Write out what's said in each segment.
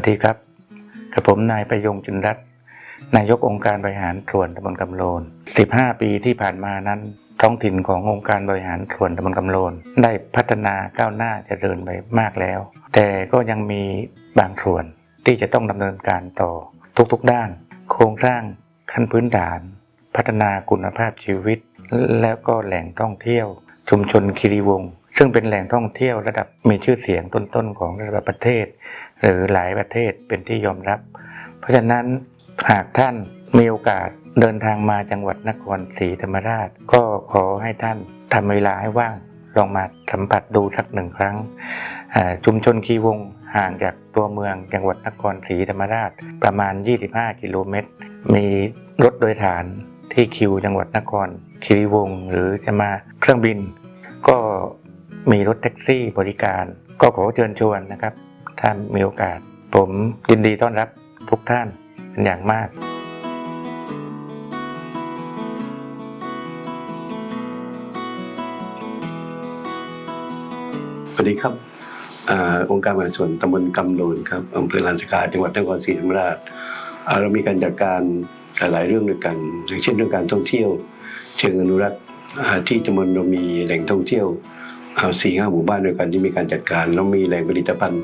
วัสดีครับกับผมนายประยงจุนรัตน์นายกองค์การบริหารส่วนตำบลกำโลน 15 ปีที่ผ่านมานั้น ท้องถิ่นขององค์การบริหารส่วนตำบลกำโลน ได้พัฒนาก้าวหน้าเจริญไปมากแล้ว แต่ก็ยังมีบางส่วนที่จะต้องดำเนินการต่อทุกๆด้าน โครงสร้างขั้นพื้นฐาน พัฒนาคุณภาพชีวิต แล้วก็แหล่งท่องเที่ยว ชุมชนคีรีวงศ์ ซึ่งเป็นแหล่งท่องเที่ยวระดับมีชื่อเสียงต้นๆของระดับประเทศ หรือหลายประเทศเป็นที่ยอมรับ เพราะฉะนั้นหากท่านมีโอกาสเดินทางมาจังหวัดนครศรีธรรมราช ก็ขอให้ท่านทำเวลาให้ว่างลองมาสัมผัสดูสักหนึ่งครั้ง ชุมชนคีวงห่างจากตัวเมืองจังหวัดนครศรีธรรมราชประมาณ 25 กิโลเมตร มีรถโดยสารที่คิวจังหวัดนครคีรีวงหรือจะมาเครื่องบิน มีรถแท็กซี่บริการ ก็ขอเชิญชวนนะครับถ้ามีโอกาส ผมยินดีต้อนรับทุกท่านเป็นอย่างมากสวัสดีครับอองค์การมหาชนตำบลกำโลนครับอำเภอลานสกาจังหวัดนครศรีธรรมราชเรามีการจัดการหลาย ๆ เรื่องด้วยกันอย่างเช่นเรื่องการท่องเที่ยว เชิงอนุรักษ์ที่ตำบลเรามีแหล่งท่องเที่ยว เอาสี่ห้าหมู่บ้านด้วยกันที่มีการจัดการแล้วมีแหล่งผลิตภัณฑ์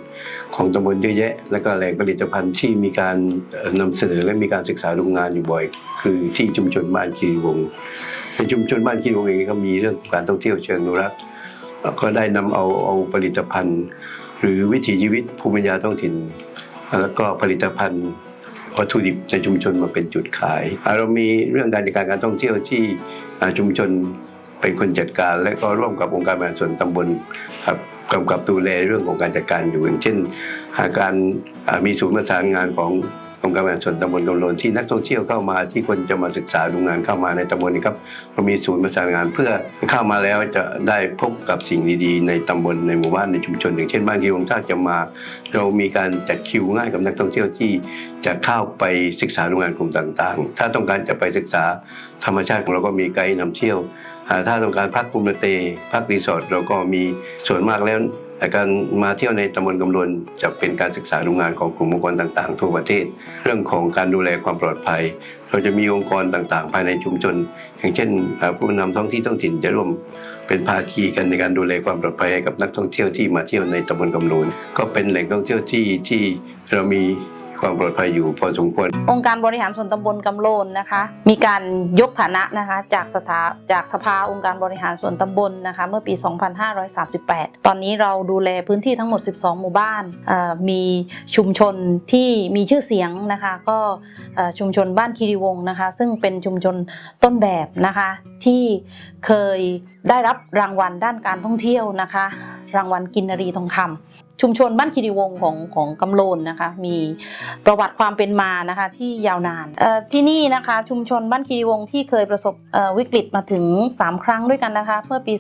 ของตำบลเยอะแยะ แล้วก็แหล่งผลิตภัณฑ์ที่มีการเอ่อนำเสนอและมีการศึกษาโรงงานอยู่บ่อย คือที่ชุมชนบ้านคีรีวงในชุมชนบ้านคีรีวงเองก็มีเรื่องการท่องเที่ยวเชิงอนุรักษ์ก็ได้นำเอาเอาผลิตภัณฑ์ หรือวิถีชีวิตภูมิปัญญาท้องถิ่น แล้วก็ผลิตภัณฑ์วัตถุดิบในชุมชนมาเป็นจุดขาย เรามีเรื่องการจัดการการท่องเที่ยวที่ชุมชน เป็นคนจัดการและก็ร่วมกับองค์การบริหารส่วนตำบลครับกำกับดูแลเรื่องของการจัดการอยู่อย่างเช่น หากการมีศูนย์ประสานงานขององค์การบริหารส่วนตำบลกำลนที่นักท่องเที่ยวเข้ามาที่คนจะมาศึกษาดูงานเข้ามาในตำบลนี้ครับเรามีศูนย์ประสานงานเพื่อเข้ามาแล้วจะได้พบกับสิ่งดีๆ ในตำบลในหมู่บ้านในชุมชน อย่างเช่นบ้านที่วงถ้าจะมา เรามีการจัดคิวง่ายกับนักท่องเที่ยวที่จะเข้าไปศึกษาโรงานกลุ่มต่างๆ ถ้าต้องการจะไปศึกษาธรรมชาติของเราก็มีไกด์นำเที่ยว ถ้าต้องการพักภูมิเตยพักรีสอร์ทเราก็มีส่วนมากแล้วแต่การมาเที่ยวในตำบลกำลวนจะเป็นการศึกษาโรงงานของกลุ่มองค์กรต่างๆ ทั่วประเทศ เรื่องของการดูแลความปลอดภัย เราจะมีองค์กรต่างๆ ภายในชุมชน อย่างเช่น ผู้นำท้องที่ท้องถิ่นจะร่วมเป็นภาคีกันในการดูแลความปลอดภัยให้กับนักท่องเที่ยวที่มาเที่ยวในตำบลกำลนก็เป็นแหล่งท่องเที่ยวที่ที่เรามี ความปลอดภัยอยู่พอสมควร องค์การบริหารส่วนตำบลกำโลนนะคะ มีการยกฐานะนะคะจากสถาจากสภาองค์การบริหารส่วนตำบลนะคะเมื่อปี 2538 ตอนนี้เราดูแลพื้นที่ทั้งหมด 12 หมู่บ้าน มีชุมชนที่มีชื่อเสียงนะคะ ก็ชุมชนบ้านคีรีวงศ์นะคะ ซึ่งเป็นชุมชนต้นแบบนะคะที่เคยได้รับรางวัลด้านการท่องเที่ยวนะคะ รางวัลกินนรีทองคำ ชุมชนบ้านคีรีวงของของกำโลนนะคะ มีประวัติความเป็นมานะคะที่ยาวนานที่นี่นะคะชุมชนบ้านคีรีวงที่เคยประสบวิกฤตมาถึง 3 ครั้งด้วยกันนะคะเมื่อปี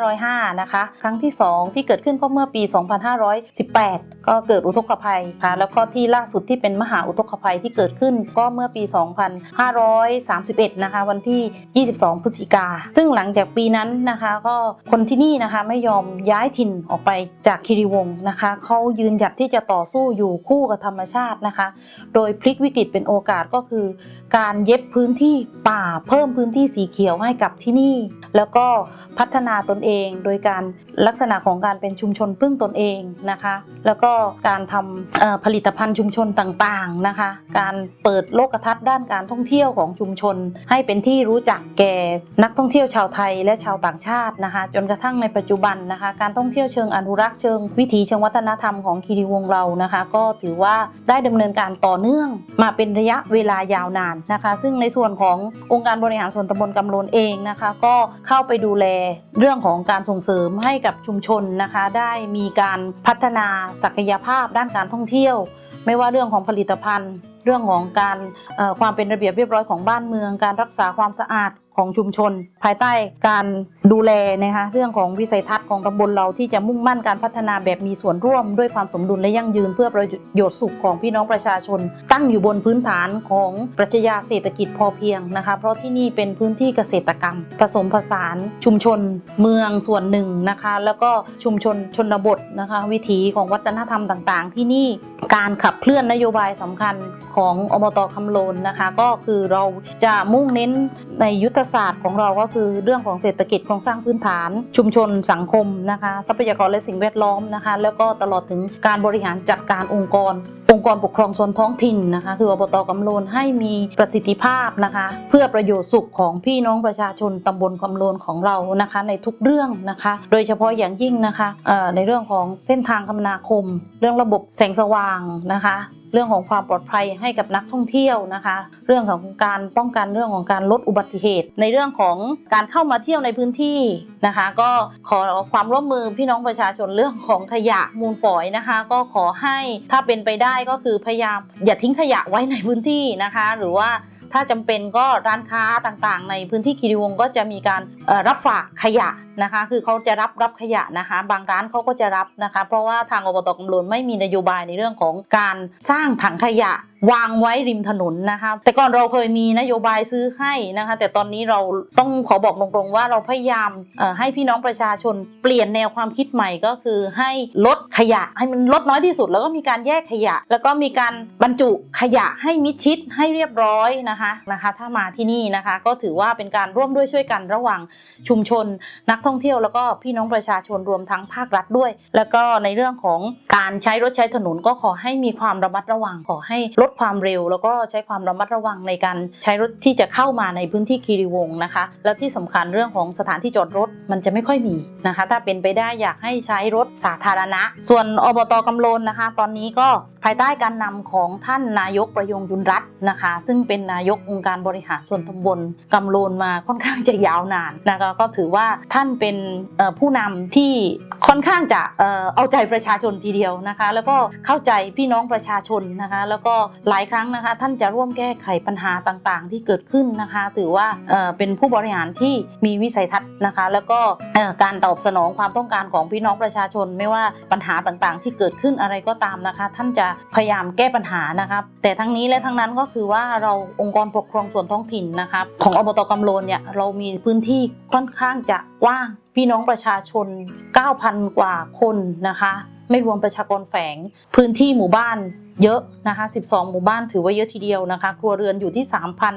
2505 นะคะ ครั้งที่ 2 ที่เกิดขึ้นก็เมื่อปี 2518 ก็เกิดอุทกภัยค่ะแล้วก็ที่ล่าสุดที่เป็นมหาอุทกภัยที่เกิดขึ้นก็เมื่อปี 2531 นะคะวันที่ 22 พฤศจิกา ซึ่งหลังจากปีนั้นนะคะก็คนที่นี่นะคะไม่ยอมย้ายถิ่นออกไปจากคีรีวงศ์นะคะเขายืนหยัดที่จะต่อสู้อยู่คู่กับธรรมชาตินะคะ โดยพลิกวิกฤตเป็นโอกาสก็คือ การเย็บพื้นที่ป่าเพิ่มพื้นที่สีเขียวให้กับที่นี่ แล้วก็พัฒนาตนเองโดยการลักษณะของการเป็นชุมชนพึ่งตนเองนะคะ แล้วก็การทำผลิตภัณฑ์ชุมชนต่างๆนะคะ การเปิดโลกทัศน์ด้านการท่องเที่ยวของชุมชน ให้เป็นที่รู้จักแก่นักท่องเที่ยวชาวไทยและชาวต่างชาตินะคะ จนกระทั่งในปัจจุบันนะคะ การท่องเที่ยวเชิงอนุรักษ์เชิงวิถีเชิงวัฒนธรรมของคีรีวงเรานะคะ ก็ถือว่าได้ดำเนินการต่อเนื่องมาเป็นระยะเวลายาวนานนะคะ ซึ่งในส่วนขององค์การบริหารส่วนตำบลกำโลนเองนะคะ ก็เข้าไปดูแลเรื่องของการส่งเสริมให้กับชุมชนนะคะ ได้มีการพัฒนาศักยภาพด้านการท่องเที่ยว ไม่ว่าเรื่องของผลิตภัณฑ์ เรื่องของการความเป็นระเบียบเรียบร้อยของบ้านเมือง การรักษาความสะอาด ของชุมชน ภายใต้การดูแลนะคะเรื่องของวิสัยทัศน์ของตำบลเราที่จะมุ่งมั่นการพัฒนาแบบมีส่วนร่วม ด้วยความสมดุลและยั่งยืนเพื่อประโยชน์สุขของพี่น้องประชาชน ตั้งอยู่บนพื้นฐานของปรัชญาเศรษฐกิจพอเพียงนะคะเพราะที่นี่เป็นพื้นที่เกษตรกรรม ผสมผสานชุมชนเมืองส่วนหนึ่งนะคะ แล้วก็ชุมชนชนบทนะคะ วิถีของวัฒนธรรมต่างๆ ที่นี่การขับเคลื่อนนโยบายสำคัญของอบตคำโลนนะคะ ก็คือเราจะมุ่งเน้นในยุทธศาสตร์ของเราก็คือเรื่องของเศรษฐกิจโครงสร้างพื้นฐาน ชุมชนสังคมนะคะ ทรัพยากรและสิ่งแวดล้อมนะคะ แล้วก็ตลอดถึงการบริหารจัดการองค์กร องค์กรปกครองส่วนท้องถิ่นนะคะ คืออบตกำโลนให้มีประสิทธิภาพนะคะ เพื่อประโยชน์สุขของพี่น้องประชาชนตำบลกำโลนของเรานะคะ ในทุกเรื่องนะคะ โดยเฉพาะอย่างยิ่งนะคะในเรื่องของเส้นทางคมนาคม เรื่องระบบแสงสว่างนะคะ เรื่องของความปลอดภัยให้กับนักท่องเที่ยวนะคะ เรื่องของการป้องกันเรื่องของการลดอุบัติเหตุ ในเรื่องของการเข้ามาเที่ยวในพื้นที่นะคะ ก็ขอความร่วมมือพี่น้องประชาชนเรื่องของขยะมูลฝอยนะคะ ก็ขอให้ถ้าเป็นไปได้ก็คือพยายามอย่าทิ้งขยะไว้ในพื้นที่นะคะ หรือว่า ถ้าจำเป็นก็ร้านค้าต่างๆ ในพื้นที่คีรีวงก็จะมีการรับฝากขยะนะคะ คือเขาจะรับรับขยะนะคะ บางร้านเขาก็จะรับนะคะ เพราะว่าทางอบตกำลนไม่มีนโยบายในเรื่องของการสร้างถังขยะ วางไว้ริมถนนนะคะ แต่ก่อนเราเคยมีนโยบายซื้อให้นะคะ แต่ตอนนี้เราต้องขอบอกตรงๆว่าเราพยายามให้พี่น้องประชาชนเปลี่ยนแนวความคิดใหม่ก็คือให้ลดขยะให้มันลดน้อยที่สุด แล้วก็มีการแยกขยะ แล้วก็มีการบรรจุขยะให้มิดชิดให้เรียบร้อยนะคะนะคะ ถ้ามาที่นี่นะคะ ก็ถือว่าเป็นการร่วมด้วยช่วยกันระหว่างชุมชน นักท่องเที่ยวแล้วก็พี่น้องประชาชนรวมทั้งภาครัฐด้วย แล้วก็ในเรื่องของการใช้รถใช้ถนนก็ขอให้มีความระมัดระวังขอให้ลดความเร็ว แล้วก็ใช้ความระมัดระวังในการใช้รถที่จะเข้ามาในพื้นที่คีรีวงศ์นะคะ แล้วที่สำคัญเรื่องของสถานที่จอดรถมันจะไม่ค่อยมีนะคะ ถ้าเป็นไปได้อยากให้ใช้รถสาธารณะ ส่วนอบตกำลนนะคะ ตอนนี้ก็ภายใต้การนำของท่านนายกประยงยุนรัตน์นะคะ ซึ่งเป็นนายกองค์การบริหารส่วนตำบลกำโลนมาค่อนข้างจะยาวนานนะคะก็ถือว่าท่านเป็นผู้นำที่ค่อนข้างจะเอาใจประชาชนทีเดียวนะคะ แล้วก็เข้าใจพี่น้องประชาชนนะคะ แล้วก็หลายครั้งนะคะ ท่านจะร่วมแก้ไขปัญหาต่างๆ ที่เกิดขึ้นนะคะ ถือว่าเอ่อเป็นผู้บริหารที่มีวิสัยทัศน์นะคะ แล้วก็เอ่อการตอบสนองความต้องการของพี่น้องประชาชน ไม่ว่าปัญหาต่างๆ ที่เกิดขึ้นอะไรก็ตามนะคะ ท่านจะพยายามแก้ปัญหานะครับแต่ทั้งนี้และทั้งนั้นก็คือว่าเราองค์กรปกครองส่วนท้องถิ่นนะครับของอบตกำโลนเนี่ยเรามีพื้นที่ค่อนข้างจะกว้างพี่น้องประชาชน 9,000 กว่าคนนะคะ ไม่รวมประชากรแฝง พื้นที่หมู่บ้านเยอะนะคะ 12 หมู่บ้านถือว่าเยอะทีเดียวนะคะ ครัวเรือนอยู่ที่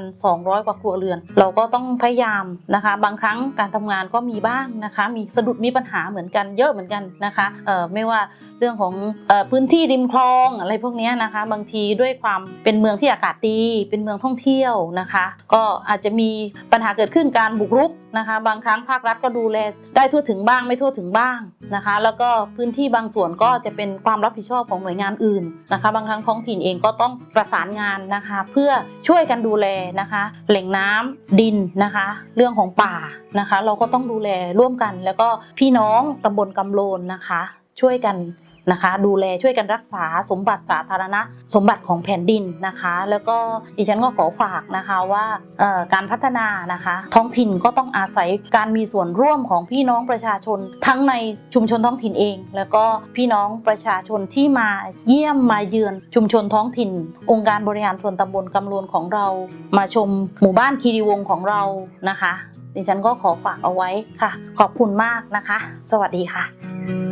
3,200 กว่าครัวเรือน เราก็ต้องพยายามนะคะ บางครั้งการทำงานก็มีบ้างนะคะ มีสะดุดมีปัญหาเหมือนกันเยอะเหมือนกันนะคะเอ่อไม่ว่าเรื่องของเอ่อพื้นที่ริมคลองอะไรพวกนี้นะคะ บางทีด้วยความเป็นเมืองที่อากาศดี เป็นเมืองท่องเที่ยวนะคะ ก็อาจจะมีปัญหาเกิดขึ้นการบุกรุกนะคะ บางครั้งภาครัฐก็ดูแลได้ทั่วถึงบ้างไม่ทั่วถึงบ้างนะคะ แล้วก็พื้นที่บางส่วนก็จะเป็นความรับผิดชอบของหน่วยงานอื่นนะคะบางครั้งท้องถิ่นเองก็ต้องประสานงานนะคะ เพื่อช่วยกันดูแลนะคะ แหล่งน้ำดินนะคะ เรื่องของป่านะคะ เราก็ต้องดูแลร่วมกัน แล้วก็พี่น้องตำบลกำโลนนะคะ ช่วยกัน นะคะ ดูแลช่วยกันรักษาสมบัติสาธารณะ สมบัติของแผ่นดินนะคะ แล้วก็ดิฉันก็ขอฝากนะคะว่าการพัฒนานะคะ ท้องถิ่นก็ต้องอาศัยการมีส่วนร่วมของพี่น้องประชาชน ทั้งในชุมชนท้องถิ่นเอง แล้วก็พี่น้องประชาชนที่มาเยี่ยมมาเยือนชุมชนท้องถิ่น องค์การบริหารส่วนตำบลกำลวนของเรา มาชมหมู่บ้านคีรีวงของเรานะคะดิฉันก็ขอฝากเอาไว้ค่ะ ขอบคุณมากนะคะ สวัสดีค่ะ